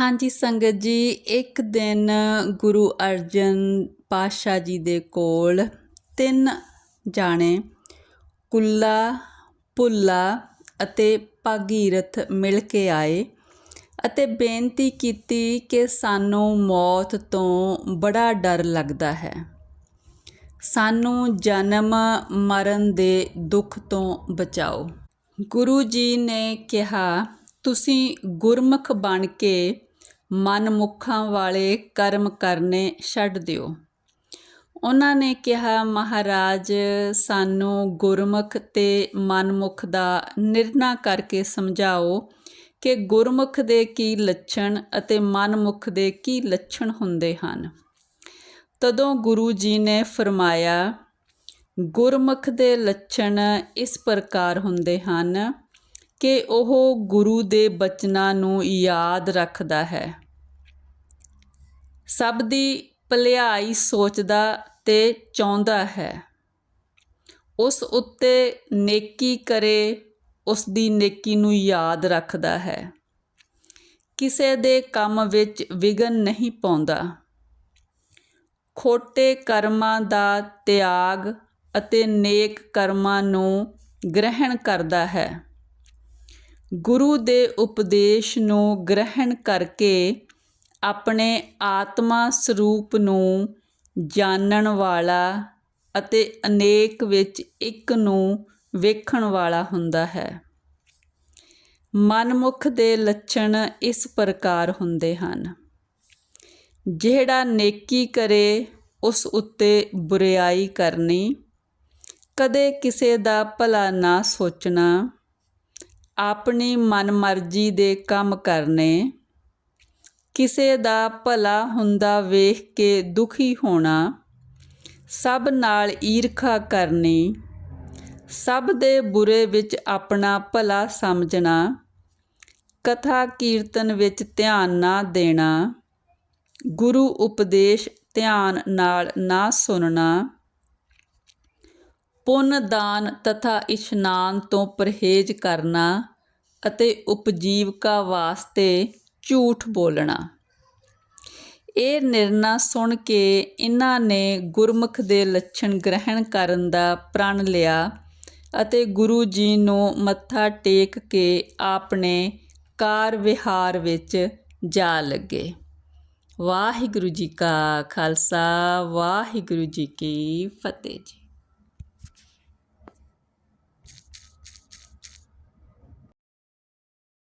ਹਾਂਜੀ, ਸੰਗਤ ਜੀ, ਇੱਕ ਦਿਨ ਗੁਰੂ ਅਰਜਨ ਪਾਤਸ਼ਾਹ ਜੀ ਦੇ ਕੋਲ ਤਿੰਨ ਜਾਣੇ, ਕੁੱਲਾ, ਭੁੱਲਾ ਅਤੇ ਭਾਗੀਰਥ ਮਿਲ ਕੇ ਆਏ ਅਤੇ ਬੇਨਤੀ ਕੀਤੀ ਕਿ ਸਾਨੂੰ ਮੌਤ ਤੋਂ ਬੜਾ ਡਰ ਲੱਗਦਾ ਹੈ। ਸਾਨੂੰ ਜਨਮ ਮਰਨ ਦੇ ਦੁੱਖ ਤੋਂ ਬਚਾਓ। ਗੁਰੂ ਜੀ ਨੇ ਕਿਹਾ ਤੁਸੀਂ ਗੁਰਮੁਖ ਬਣ ਕੇ ਮਨਮੁੱਖਾਂ ਵਾਲੇ ਕਰਮ ਕਰਨੇ ਛੱਡ ਦਿਓ। ਉਹਨਾਂ ਨੇ ਕਿਹਾ, ਮਹਾਰਾਜ, ਸਾਨੂੰ ਗੁਰਮੁਖ ਤੇ ਮਨਮੁਖ ਦਾ ਨਿਰਣਾ ਕਰਕੇ ਸਮਝਾਓ ਕਿ ਗੁਰਮੁਖ ਦੇ ਕੀ ਲੱਛਣ ਅਤੇ ਮਨਮੁਖ ਦੇ ਕੀ ਲੱਛਣ ਹੁੰਦੇ ਹਨ। ਤਦੋਂ ਗੁਰੂ ਜੀ ਨੇ ਫਰਮਾਇਆ, ਗੁਰਮੁਖ ਦੇ ਲੱਛਣ ਇਸ ਪ੍ਰਕਾਰ ਹੁੰਦੇ ਹਨ ਕਿ ਉਹ ਗੁਰੂ ਦੇ ਬਚਨਾਂ ਨੂੰ ਯਾਦ ਰੱਖਦਾ ਹੈ। ਸਭ ਦੀ ਭਲਾਈ ਸੋਚਦਾ ਤੇ ਚਾਹੁੰਦਾ ਹੈ। ਉਸ ਉੱਤੇ ਨੇਕੀ ਕਰੇ, ਉਸ ਦੀ ਨੇਕੀ ਨੂੰ ਯਾਦ ਰੱਖਦਾ ਹੈ। ਕਿਸੇ ਦੇ ਕੰਮ ਵਿੱਚ ਵਿਗਨ ਨਹੀਂ ਪਾਉਂਦਾ। ਖੋਟੇ ਕਰਮਾਂ ਦਾ ਤਿਆਗ ਅਤੇ ਨੇਕ ਕਰਮਾਂ ਨੂੰ ਗ੍ਰਹਿਣ ਕਰਦਾ ਹੈ। ਗੁਰੂ ਦੇ ਉਪਦੇਸ਼ ਨੂੰ ਗ੍ਰਹਿਣ ਕਰਕੇ ਆਪਣੇ ਆਤਮਾ ਸਰੂਪ ਨੂੰ ਜਾਣਨ ਵਾਲਾ ਅਤੇ ਅਨੇਕ ਵਿੱਚ ਇੱਕ ਨੂੰ ਵੇਖਣ ਵਾਲਾ ਹੁੰਦਾ ਹੈ। ਮਨਮੁਖ ਦੇ ਲੱਛਣ ਇਸ ਪ੍ਰਕਾਰ ਹੁੰਦੇ ਹਨ। ਜਿਹੜਾ ਨੇਕੀ ਕਰੇ, ਉਸ ਉੱਤੇ ਬੁਰੀਾਈ ਕਰਨੀ, ਕਦੇ ਕਿਸੇ ਦਾ ਭਲਾ ਨਾ ਸੋਚਣਾ ਆਪਣੀ ਮਨਮਰਜ਼ੀ ਦੇ ਕੰਮ ਕਰਨੇ। ਕਿਸੇ ਦਾ ਭਲਾ ਹੁੰਦਾ ਵੇਖ ਕੇ ਦੁਖੀ ਹੋਣਾ। ਸਭ ਨਾਲ ਈਰਖਾ ਕਰਨੀ। ਸਭ ਦੇ ਬੁਰੇ ਵਿੱਚ ਆਪਣਾ ਭਲਾ ਸਮਝਣਾ। ਕਥਾ ਕੀਰਤਨ ਵਿੱਚ ਧਿਆਨ ਨਾ ਦੇਣਾ। ਗੁਰੂ ਉਪਦੇਸ਼ ਧਿਆਨ ਨਾਲ ਨਾ ਸੁਣਨਾ। ਪੁੰਨ ਦਾਨ ਤਥਾ ਇਸ਼ਨਾਨ ਤੋਂ ਪਰਹੇਜ਼ ਕਰਨਾ ਅਤੇ ਉਪਜੀਵਕਾ ਵਾਸਤੇ ਝੂਠ ਬੋਲਣਾ। ਇਹ ਨਿਰਣਾ ਸੁਣ ਕੇ ਇਹਨਾਂ ਨੇ ਗੁਰਮੁਖ ਦੇ ਲੱਛਣ ਗ੍ਰਹਿਣ ਕਰਨ ਦਾ ਪ੍ਰਣ ਲਿਆ ਅਤੇ ਗੁਰੂ ਜੀ ਨੂੰ ਮੱਥਾ ਟੇਕ ਕੇ ਆਪਣੇ ਕਾਰ ਵਿਹਾਰ ਵਿੱਚ ਜਾ ਲੱਗੇ। ਵਾਹਿਗੁਰੂ ਜੀ ਕਾ ਖਾਲਸਾ, ਵਾਹਿਗੁਰੂ ਜੀ ਕੀ ਫਤਿਹ ਜੀ।